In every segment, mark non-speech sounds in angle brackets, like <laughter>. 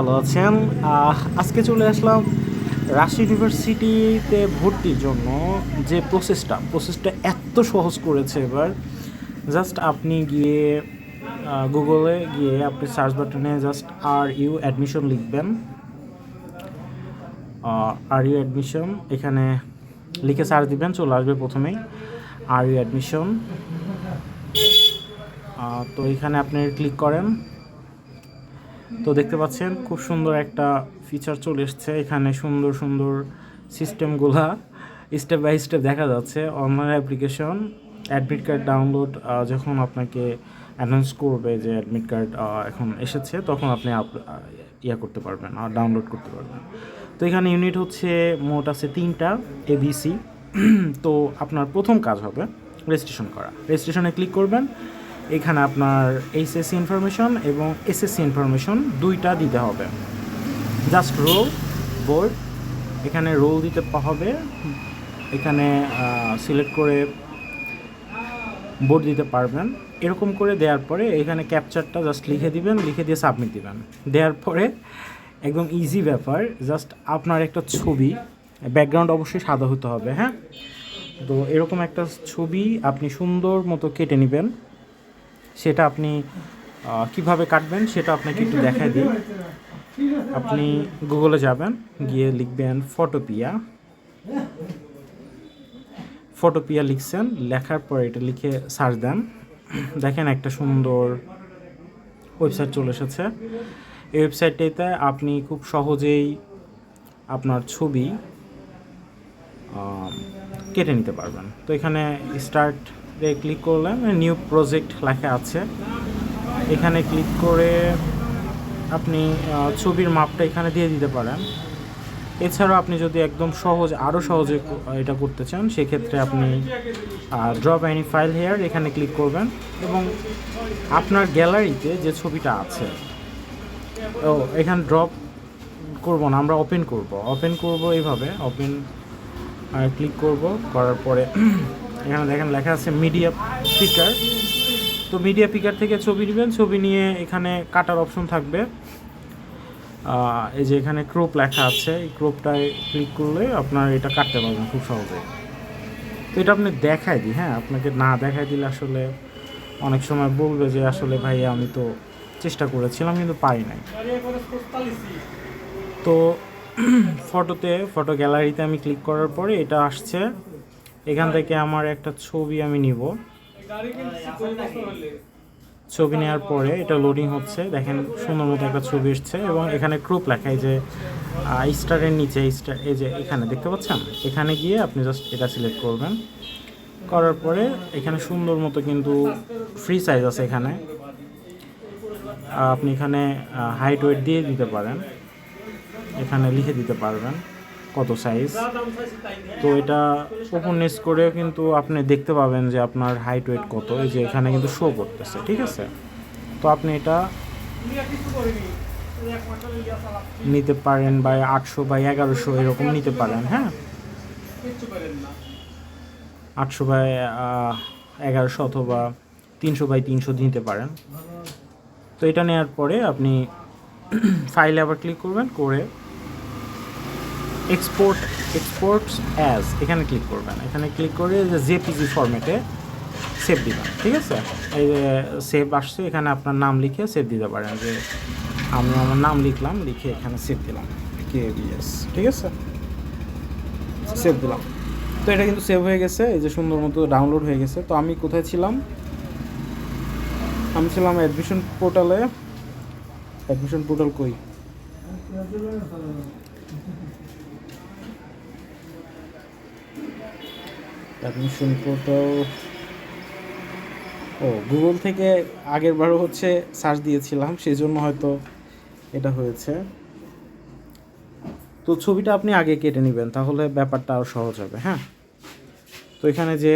ভালো আছেন? আজকে চলে আসলাম রাজশাহী ইউনিভার্সিটিতে ভর্তির জন্য যে প্রসেসটা প্রসেসটা এত সহজ করেছে এবার। জাস্ট আপনি গিয়ে গুগলে গিয়ে আপনি সার্চ বাটনে জাস্ট আর ইউ অ্যাডমিশন লিখবেন। আর ইউ অ্যাডমিশন, এখানে লিখে সার্চ দিবেন, চলে আসবে প্রথমেই। আর ইউ অ্যাডমিশন। তো এখানে আপনি ক্লিক করেন। তো দেখতে পাচ্ছেন, খুব সুন্দর একটা ফিচার চলে এসছে। এখানে সুন্দর সুন্দর সিস্টেমগুলা স্টেপ বাই স্টেপ দেখা যাচ্ছে। Online application admit card download যখন আপনাকে অ্যানাউন্স করবে যে অ্যাডমিট কার্ড এখন এসেছে, তখন আপনি আপ- ইয়া করতে পারবেন আর ডাউনলোড করতে পারবেন। তো এখানে ইউনিট হচ্ছে, মোট আছে তিনটা এবিসি <clears throat> তো আপনার প্রথম কাজ হবে রেজিস্ট্রেশন করা। রেজিস্ট্রেশনে ক্লিক করবেন এখানে আপনার এইচএসসি ইনফরমেশন এবং এসএসসি ইনফরমেশন দুইটা দিতে হবে। জাস্ট রোল বোর্ড এখানে রোল দিতে হবে। এখানে সিলেক্ট করে বোর্ড দিতে পারবেন। এরকম করে দেওয়ার পরে এখানে ক্যাপচারটা জাস্ট লিখে দিবেন, লিখে দিয়ে সাবমিট দিবেন। দেওয়ার পরে একদম ইজি ব্যাপার জাস্ট আপনার একটা ছবি ব্যাকগ্রাউন্ড অবশ্যই সাদা হতে হবে হ্যাঁ? তো এরকম একটা ছবি আপনি সুন্দর মতো কেটে নেবেন। সেটা আপনি কীভাবে কাটবেন সেটা আপনাকে একটু দেখাই দিই। আপনি গুগলে যাবেন, গিয়ে লিখবেন ফটোপিয়া। ফটোপিয়া লিখছেন, লেখার পর এটা লিখে সার্চ দেন। দেখেন একটা সুন্দর ওয়েবসাইট চলে এসেছে। এই ওয়েবসাইটটিতে আপনি খুব সহজেই আপনার ছবি কেটে নিতে পারবেন। তো এখানে স্টার্টে ক্লিক করলেন নিউ প্রজেক্ট লেখা আছে। এখানে ক্লিক করে আপনি ছবির মাপটা এখানে দিয়ে দিতে পারেন। এছাড়াও আপনি যদি একদম সহজ আরও সহজে এটা করতে চান, সেক্ষেত্রে আপনি ড্রপ অ্যানি ফাইল হেয়ার এখানে ক্লিক করবেন এবং আপনার গ্যালারিতে যে ছবিটা আছে, ও, এখানে ড্রপ করব না, আমরা ওপেন করব। ওপেন করব এইভাবে ওপেন ক্লিক করব, করার পরে এখানে দেখেন লেখা আছে মিডিয়া পিকার তো মিডিয়া পিকার থেকে ছবি নেবেন, ছবি নিয়ে এখানে কাটার অপশন থাকবে। এই যে এখানে ক্রোপ লেখা আছে, এই ক্রোপটায় ক্লিক করলে আপনার এটা কাটতে পারবেন খুব সহজে। তো এটা আপনি দেখাই দিই হ্যাঁ আপনাকে না দেখাই দিলে আসলে অনেক সময় বলবে যে আসলে ভাই আমি তো চেষ্টা করেছিলাম কিন্তু পারি নাই। তো ফটোতে ফটো গ্যালারিতে আমি ক্লিক করার পরে এটা আসছে। এখান থেকে আমার একটা ছবি আমি নিব। ছবি নেওয়ার পরে এটা লোডিং হচ্ছে। দেখেন সুন্দর মতো একটা ছবি এসছে এবং এখানে ক্রুপ লেখা, এই যে স্টারের নিচে স্টার এই যে এখানে, দেখতে পাচ্ছেন? এখানে গিয়ে আপনি জাস্ট এটা সিলেক্ট করবেন। করার পরে এখানে সুন্দর মতো কিন্তু ফ্রি সাইজ আছে এখানে। আপনি এখানে হাইট ওয়েট দিয়ে দিতে পারেন। এখানে লিখে দিতে পারবেন। কত সাইজ তো এটা ওপেননেস করে কিন্তু আপনি দেখতে পাবেন যে আপনার হাইট ওয়েট কত, এই যে এখানে কিন্তু শো করতেছে, ঠিক আছে? তো আপনি এটা নিতে পারেন বা আটশো বা এগারোশো এরকম নিতে পারেন হ্যাঁ? আটশো বাই এগারোশো অথবা তিনশো বাই তিনশো নিতে পারেন। তো এটা নেওয়ার পরে আপনি <clears throat> ফাইলে আবার ক্লিক করবেন, করে এক্সপোর্ট এক্সপোর্টস অ্যাজ এখানে ক্লিক করবেন। এখানে ক্লিক করে যে জেপিজি ফরম্যাটে সেভ দিবেন, ঠিক আছে? এই যে সেভ আসছে, এখানে আপনার নাম লিখে সেভ দিতে পারেন। যে আমি আমার নাম লিখলাম, লিখে এখানে সেভ দিলাম। কে বিএস ঠিক আছে? সেভ দিলাম। তো এটা কিন্তু সেভ হয়ে গেছে, এই যে সুন্দর মতো ডাউনলোড হয়ে গেছে। তো আমি কোথায় ছিলাম? আমি ছিলাম অ্যাডমিশন পোর্টালে অ্যাডমিশন পোর্টাল কই? অ্যাডমিশন পোর্টাল ও গুগল থেকে আগের বারও হচ্ছে সার্চ দিয়েছিলাম সেই জন্য হয়তো এটা হয়েছে। তো ছবিটা আপনি আগে কেটে নেবেন, তাহলে ব্যাপারটা আরও সহজ হবে হ্যাঁ? তো এখানে যে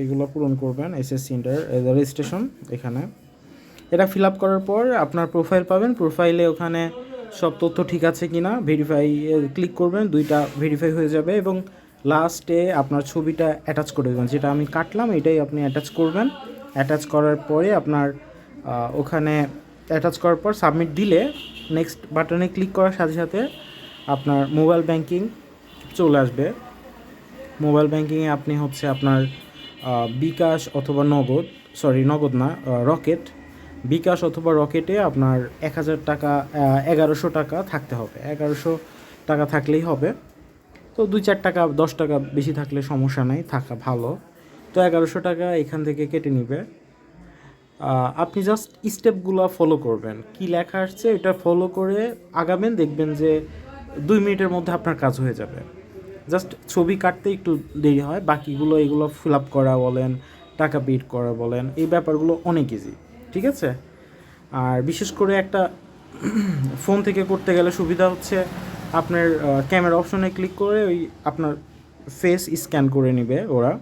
এইগুলো পূরণ করবেন এসএসসি ইন্টার রেজিস্ট্রেশন এখানে। এটা ফিল আপ করার পর আপনার প্রোফাইল পাবেন প্রোফাইলে ওখানে সব তথ্য ঠিক আছে কি না ভেরিফাই ক্লিক করবেন, দুইটা ভেরিফাই হয়ে যাবে এবং লাস্টে আপনার ছবিটা অ্যাটাচ করে দেবেন। যেটা আমি কাটলাম, এটাই আপনি অ্যাটাচ করবেন। অ্যাটাচ করার পরে আপনার ওখানে অ্যাটাচ করার পর সাবমিট দিলে নেক্সট বাটনে ক্লিক করার সাথে সাথে আপনার মোবাইল ব্যাংকিং চলে আসবে। মোবাইল ব্যাংকিংয়ে আপনি হচ্ছে আপনার বিকাশ অথবা নগদ সরি নগদ না রকেট বিকাশ অথবা রকেটে আপনার এক হাজার টাকা এগারোশো টাকা থাকতে হবে। এগারোশো টাকা থাকলেই হবে। তো দুই চার টাকা, দশ টাকা বেশি থাকলে সমস্যা নাই, থাকা ভালো। তো এগারোশো টাকা এখান থেকে কেটে নিবে। আপনি জাস্ট স্টেপগুলো ফলো করবেন। কি লেখা আসছে এটা ফলো করে আগাবেন, দেখবেন যে দুই মিনিটের মধ্যে আপনার কাজ হয়ে যাবে। জাস্ট ছবি কাটতে একটু দেরি হয়, বাকিগুলো এগুলো ফিল আপ করা বলেন, টাকা পেড করা বলেন, এই ব্যাপারগুলো অনেক ইজি ঠিক আছে? আর বিশেষ করে একটা <clears throat> ফোন থেকে করতে গেলে সুবিধা হচ্ছে আপনার ক্যামেরা অপশনে ক্লিক করে ওই আপনার ফেস স্ক্যান করে নেবে ওরা।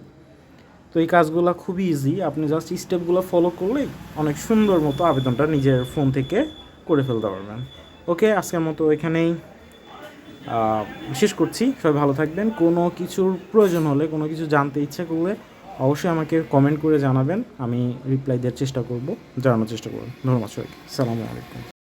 তো এই কাজগুলো খুবই ইজি আপনি জাস্ট স্টেপগুলো ফলো করলেই অনেক সুন্দর মতো আবেদনটা নিজের ফোন থেকে করে ফেলতে পারবেন। ওকে আজকের মতো এখানেই শেষ করছি। সবাই ভালো থাকবেন। কোনো কিছুর প্রয়োজন হলে, কোনো কিছু জানতে ইচ্ছে করলে অবশ্যই আমাকে কমেন্ট করে জানাবেন, আমি রিপ্লাই দেওয়ার চেষ্টা করব, জানানোর চেষ্টা করব। ধন্যবাদ সবাইকে। সালামু আলাইকুম।